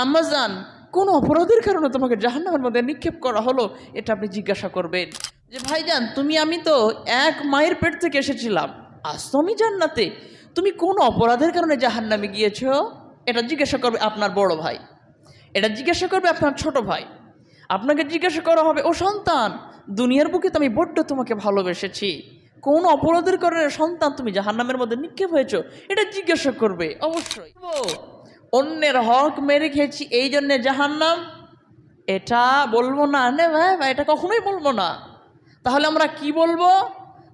আম্মাজান কোন অপরাধের কারণে তোমাকে জাহান্নামের মধ্যে নিক্ষেপ করা হলো? এটা আপনি জিজ্ঞাসা করবেন। যে, ভাইজান, তুমি, আমি তো এক মায়ের পেট থেকে এসেছিলাম। আজ তো আমি জান্নাতে। তুমি কোন অপরাধের কারণে জাহান্নামে গিয়েছো? এটা জিজ্ঞাসা করবে আপনার বড় ভাই। এটা জিজ্ঞাসা করবে আপনার ছোট ভাই। আপনাকে জিজ্ঞাসা করা হবে, ও সন্তান, দুনিয়ার বুকে তো আমি বড্ড তোমাকে ভালোবেসেছি। কোন অপরাধের কারণে সন্তান তুমি জাহান্নামের মধ্যে নিক্ষেপ হয়েছো? এটা জিজ্ঞাসা করবে, অবশ্যই। অন্যের হক মেরে খেয়েছি, এই জন্যে জাহান্নাম। এটা বলব না, নে ভাই ভাই, এটা কখনোই বলব না। তাহলে আমরা কি বলব?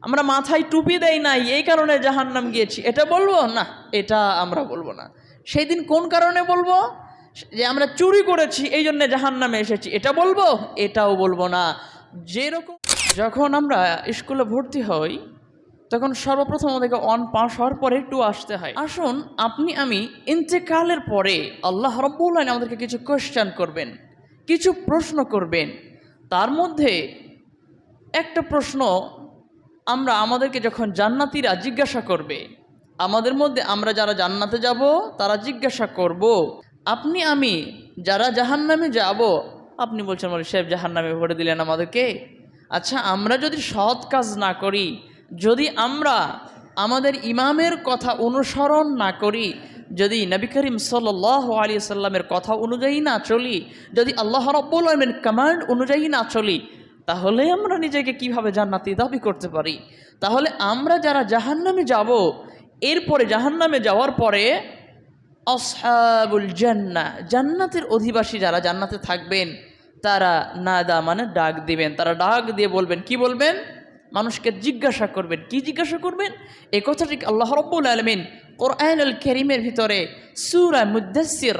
আমরা মাথায় টুপি দেই নাই, এই কারণে জাহান্নাম গিয়েছি। এটা বলব? না, এটা আমরা বলব না। সেই দিন কোন কারণে বলব? যে আমরা চুরি করেছি, এই জন্য জাহান্নামে এসেছি। এটা বলব? এটাও বলব না। যেরকম যখন আমরা স্কুলে ভর্তি হই তখন সর্বপ্রথম আমাদেরকে অন পাস হওয়ার পরে টু আসতে হয়। আসুন, আপনি, আমি ইন্তেকালের পরে আল্লাহ রব্বুল আমাদেরকে কিছু কোয়েশ্চেন করবেন, কিছু প্রশ্ন করবেন। তার মধ্যে একটা প্রশ্ন আমরা আমাদেরকে যখন জান্নাতিরা জিজ্ঞাসা করবে, আমাদের মধ্যে আমরা যারা জান্নাতে যাব, তারা জিজ্ঞাসা করব, আপনি, আমি যারা জাহান্নামে যাব, আপনি বলছেন বলে সাহেব, জাহান্নামে ভরে দিলেন আমাদেরকে? আচ্ছা আমরা যদি সৎ কাজ না করি যদি আমরা আমাদের ইমামের কথা অনুসরণ না করি, যদি নবী করিম সাল আলী সাল্লামের কথা অনুযায়ী না চলি, যদি আল্লাহ রব্বুল কমান্ড অনুযায়ী না চলি, তাহলে আমরা নিজেকে কীভাবে জান্নাতি দাবি করতে পারি? তাহলে আমরা যারা জাহান্নামে যাব, এরপরে জাহান্নামে যাওয়ার পরে অসহাবুল জান্না, জান্নাতের অধিবাসী যারা জান্নাতে থাকবেন, তারা নাদা মানে ডাক দিবেন। তারা ডাক দিয়ে বলবেন, কি বলবেন? মানুষকে জিজ্ঞাসা করবেন। কি জিজ্ঞাসা করবেন? এই কথাটি আল্লাহ রব্বুল আলমিন কোরআনুল করিমের ভিতরে সুরা মুদাসির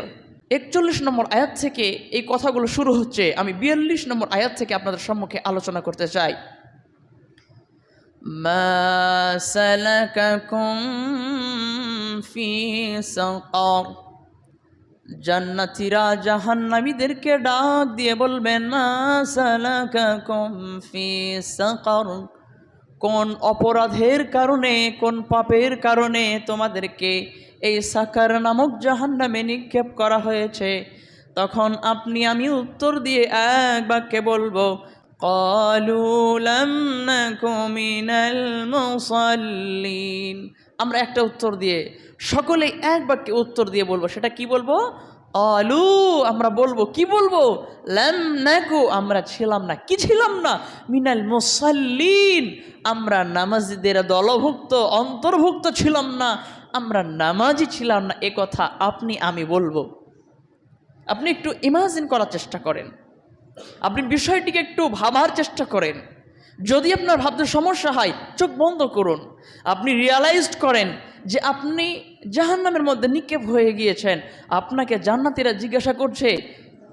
একচল্লিশ নম্বর আয়াত থেকে এই কথাগুলো শুরু হচ্ছে। আমি বিয়াল্লিশ নম্বর আয়াত থেকে আপনাদের সম্মুখে আলোচনা করতে চাই। জান্নাতিরা জাহান্নামীদেরকে ডাক দিয়ে বলবেন, মা সালাকা কম ফি সাকার। কোন অপরাধের কারণে, কোন পাপের কারণে তোমাদেরকে এই সাকার নামক জাহান্নামে নিক্ষেপ করা হয়েছে? তখন আপনি, আমি উত্তর দিয়ে এক বাক্যে বলব আমরা একটা উত্তর দিয়ে, সকলেই এক বাক্যে উত্তর দিয়ে বলব। সেটা কি বলব? আলু, আমরা বলব, কি বলব? ল্যাম নাকু, আমরা ছিলাম না। কি ছিলাম না? মিনাল মুসাল্লিন, আমরা নামাজিদের দলভুক্ত, অন্তর্ভুক্ত ছিলাম না। আমরা নামাজি ছিলাম না। এ কথা আপনি, আমি বলব। আপনি একটু ইমাজিন করার চেষ্টা করেন। আপনি বিষয়টিকে একটু ভাবার চেষ্টা করেন। যদি আপনার ভাবতে সমস্যা হয়, চোখ বন্ধ করুন। আপনি রিয়ালাইজড করেন যে আপনি জাহান্নামের মধ্যে নিক্ষেপ হয়ে গিয়েছেন। আপনাকে জান্নাতিরা জিজ্ঞাসা করছে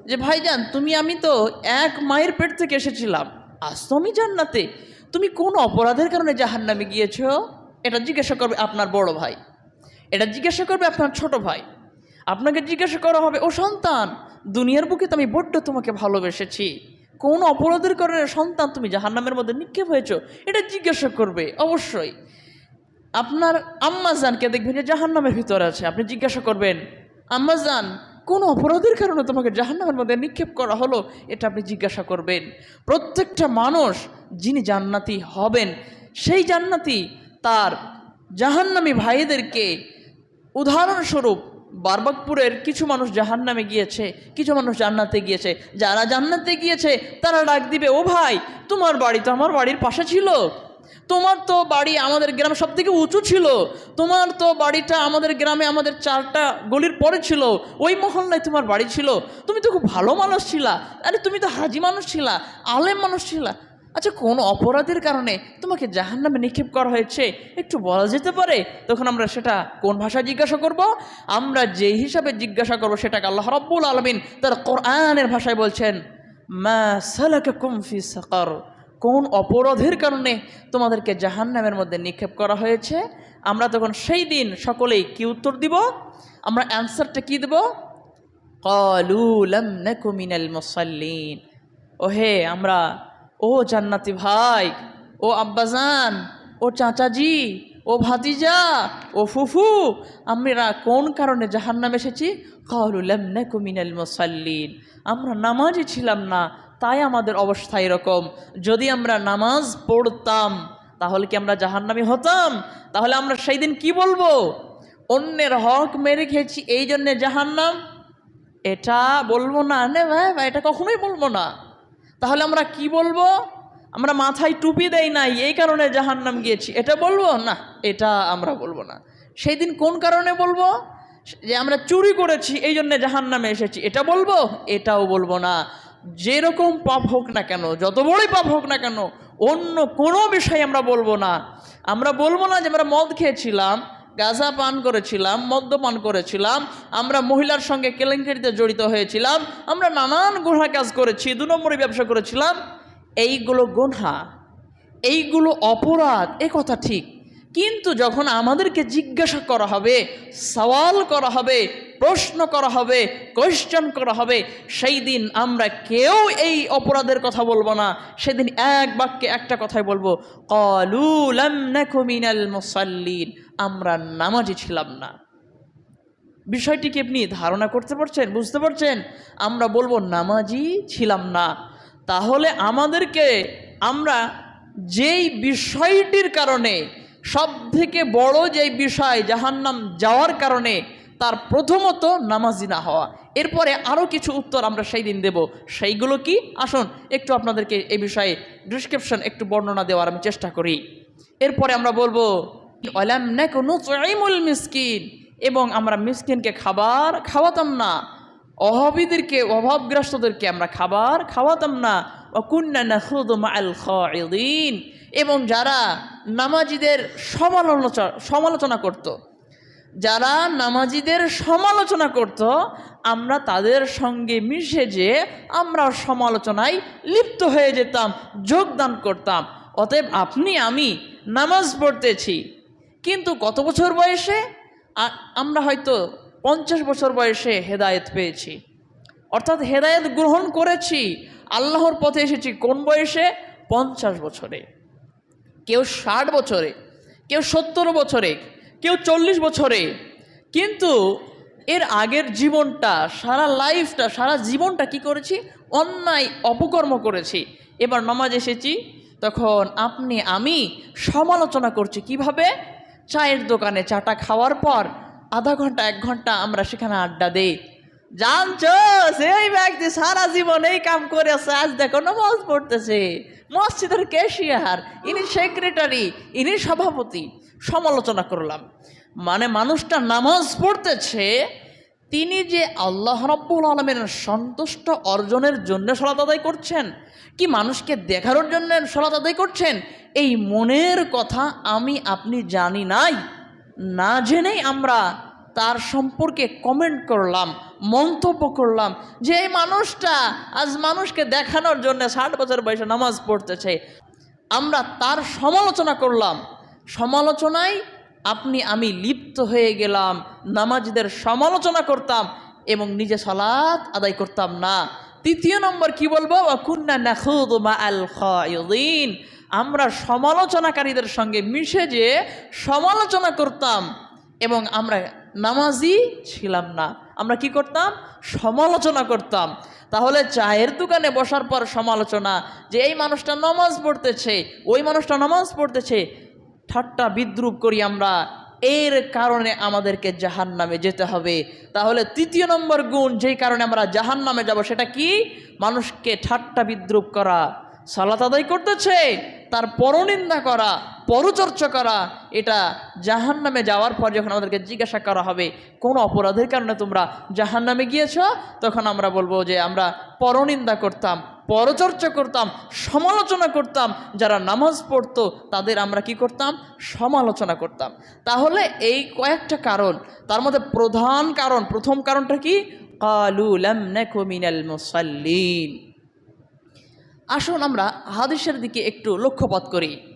যে, ভাইজান, তুমি, আমি তো এক মায়ের পেট থেকে এসেছিলাম। আজ তো আমি জান্নাতে। তুমি কোন অপরাধের কারণে জাহান্নামে গিয়েছো? এটা জিজ্ঞাসা করবে আপনার বড় ভাই। এটা জিজ্ঞাসা করবে আপনার ছোট ভাই। আপনাকে জিজ্ঞাসা করা হবে, ও সন্তান, দুনিয়ার বুকে তো আমি বড্ড তোমাকে ভালোবেসেছি। কোন অপরাধের কারণে সন্তান তুমি জাহান্নামের মধ্যে নিক্ষেপ হয়েছো? এটা জিজ্ঞাসা করবে, অবশ্যই। আপনার আম্মাজানকে দেখবেন যে জাহান্নামের ভিতরে আছে। আপনি জিজ্ঞাসা করবেন আম্মাজান কোন অপরাধের কারণে তোমাকে জাহান্নামের মধ্যে নিক্ষেপ করা হলো? এটা আপনি জিজ্ঞাসা করবেন। প্রত্যেকটা মানুষ যিনি জান্নাতি হবেন, সেই জান্নাতি তার জাহান্নামী ভাইদেরকে উদাহরণস্বরূপ বারবাকপুরের কিছু মানুষ জাহান্নামে গিয়েছে, কিছু মানুষ জান্নাতে গিয়েছে। যারা জান্নাতে গিয়েছে, তারা ডাক দিবে, ও ভাই, তোমার বাড়ি তো আমার বাড়ির পাশে ছিল। তোমার তো বাড়ি আমাদের গ্রামে সব থেকে উঁচু ছিল। তোমার তো বাড়িটা আমাদের গ্রামে আমাদের চারটা গলির পরে ছিল। ওই মহল্লায় তোমার বাড়ি ছিল। তুমি তো খুব ভালো মানুষ ছিলা। আরে তুমি তো হাজি মানুষ ছিলা, আলেম মানুষ ছিলা। আচ্ছা কোন অপরাধের কারণে তোমাকে জাহান্নামে নিক্ষেপ করা হয়েছে? একটু বলা যেতে পারে? তখন আমরা সেটা কোন ভাষায় জিজ্ঞাসা করব? আমরা যে হিসাবে জিজ্ঞাসা করব সেটাকে আল্লাহ রব্বুল আলমিন তার কোরআনের ভাষায় বলছেন, মা সালাকা কুমফি সাকার। কোন অপরাধের কারণে তোমাদেরকে জাহান্নামের মধ্যে নিক্ষেপ করা হয়েছে? আমরা তখন সেই দিন সকলেই কি উত্তর দিব? আমরা অ্যান্সারটা কি দেব? কলু লাম নাকু মিনাল মুসাল্লিন। ও হে আমরা, ও জান্নাতি ভাই, ও আব্বাজান, ও চাচাজি, ও ভাতিজা, ও ফুফু, আমরা কোন কারণে জাহান্নাম এসেছি? কাউলুল্লামনাকু মিনাল মুসাল্লিন। আমরা নামাজই ছিলাম না তাই আমাদের অবস্থা এরকম। যদি আমরা নামাজ পড়তাম, তাহলে কি আমরা জাহান্নামি হতাম? তাহলে আমরা সেই দিন কি বলব? অন্যের হক মেরে খেয়েছি, এই জন্যে জাহান্নাম? এটা বলব না, নে ভাই ভাই, এটা কখনোই বলব না। তাহলে আমরা কি বলব? আমরা মাথায় টুপি দেই নাই, এই কারণে জাহান্নাম গিয়েছি। এটা বলব? না, এটা আমরা বলব না। সেই দিন কোন কারণে বলব? যে আমরা চুরি করেছি, এই জন্যে জাহান্নামে এসেছি। এটা বলব? এটাও বলব না। যেরকম পাপ হোক না কেন, যত বড়ই পাপ হোক না কেন, অন্য কোনো বিষয় আমরা বলব না। আমরা বলব না যে আমরা মদ খেয়েছিলাম, গাঁজা পান করেছিলাম মদ্যপান করেছিলাম, আমরা মহিলার সঙ্গে কেলেঙ্কারিতে জড়িত হয়েছিলাম, আমরা নানান গুণা কাজ করেছি, দু নম্বরে ব্যবসা করেছিলাম। এইগুলো গুণা এইগুলো অপরাধ, এ কথা ঠিক। কিন্তু যখন আমাদেরকে জিজ্ঞাসা করা হবে, সওয়াল করা হবে, প্রশ্ন করা হবে কোয়েশ্চন করা হবে, সেই দিন আমরা কেউ এই অপরাধের কথা বলব না। সেদিন এক বাক্যে একটা কথাই বলব মুসাল্লিন। আমরা নামাজি ছিলাম না। বিষয়টি কি আপনি ধারণা করতে পারছেন, বুঝতে পারছেন? আমরা বলব, নামাজি ছিলাম না। তাহলে আমাদেরকে আমরা যেই বিষয়টির কারণে সব থেকে বড় যেই বিষয় জাহান্নাম যাওয়ার কারণে তার প্রথমত নামাজি না হওয়া। এরপরে আরও কিছু উত্তর আমরা সেই দিন দেব। সেইগুলো কি? আসুন, একটু আপনাদেরকে এই বিষয়ে ডিসক্রিপশন একটু বর্ণনা দেওয়ার আমি চেষ্টা করি। এরপরে আমরা বলব অলাম মিসকিন। এবং আমরা মিসকিনকে খাবার খাওয়াতাম না। অভাবীদেরকে, অভাবগ্রস্তদেরকে আমরা খাবার খাওয়াতাম না। অকুন্না নাখুদু মাআল খাইদিন এবং যারা নামাজিদের সমালোচনা সমালোচনা করত। যারা নামাজিদের সমালোচনা করত, আমরা তাদের সঙ্গে মিশে যে আমরা সমালোচনায় লিপ্ত হয়ে যেতাম, যোগদান করতাম। অতএব আপনি, আমি নামাজ পড়তেছি। কিন্তু কত বছর বয়সে? আমরা হয়তো পঞ্চাশ বছর বয়সে হেদায়েত পেয়েছি। অর্থাৎ হেদায়েত গ্রহণ করেছি। আল্লাহর পথে এসেছি কোন বয়সে? পঞ্চাশ বছরে। কেউ ষাট বছরে, কেউ সত্তর বছরে, কেউ চল্লিশ বছরে। কিন্তু এর আগের জীবনটা, সারা লাইফটা, সারা জীবনটা কি করেছি? অন্যায়, অপকর্ম করেছি। এবার নামাজ এসেছি, তখন আপনি, আমি সমালোচনা করছি। কীভাবে? চায়ের দোকানে চাটা খাওয়ার পর আধা ঘণ্টা, এক ঘণ্টা আমরা সেখানে আড্ডা দেই। জানছো? সেই ব্যক্তি সারা জীবন এই কাম করেছে আজ দেখো নামাজ পড়তেছে। মসজিদের ক্যাশিয়ার ইনি সেক্রেটারি ইনি সভাপতি, সমালোচনা করলাম। মানে মানুষটা নামাজ পড়তেছে, তিনি যে আল্লাহ রব্বুল আলমের সন্তুষ্ট অর্জনের জন্য সলাত আদায় করছেন, কি মানুষকে দেখানোর জন্য সলাত আদায় করছেন, এই মনের কথা আমি, আপনি জানি নাই। না জেনেই আমরা তার সম্পর্কে কমেন্ট করলাম, মন্তব্য করলাম যে, এই মানুষটা আজ মানুষকে দেখানোর জন্য ষাট বছর বয়সে নামাজ পড়তেছে। আমরা তার সমালোচনা করলাম। সমালোচনায় আপনি, আমি লিপ্ত হয়ে গেলাম, নামাজদের সমালোচনা করতাম এবং নিজে সালাত আদায় করতাম না। তৃতীয় নম্বর কি বলব? আমরা সমালোচনাকারীদের সঙ্গে মিশে যে সমালোচনা করতাম এবং আমরা নামাজি ছিলাম না। আমরা কি করতাম? সমালোচনা করতাম। তাহলে চায়ের দোকানে বসার পর সমালোচনা যে এই মানুষটা নামাজ পড়তেছে, ওই মানুষটা নামাজ পড়তেছে, ঠাট্টা বিদ্রুপ করি আমরা। এর কারণে আমাদেরকে জাহান নামে যেতে হবে। তাহলে তৃতীয় নম্বর গুণ যেই কারণে আমরা জাহান নামে যাব সেটা কি? মানুষকে ঠাট্টা বিদ্রুপ করা। সালাত আদায় করতেছে, তার পরনিন্দা করা। পরচর্চা করা, এটা জাহান নামে যাওয়ার পর যখন আমাদেরকে জিজ্ঞাসা করা হবে, কোন অপরাধের কারণে তোমরা জাহান নামে গিয়েছ, তখন আমরা বলব যে আমরা পরনিন্দা করতাম, পরচর্চা করতাম, সমালোচনা করতাম, যারা নামাজ পড়তো, তাদের আমরা কি করতাম? সমালোচনা করতাম। তাহলে এই কয়েকটা কারণ, তার মধ্যে প্রধান কারণ, প্রথম কারণটা কি? মুসাল্লিন। আসুন আমরা হাদিসের দিকে একটু লক্ষ্যপাত করি।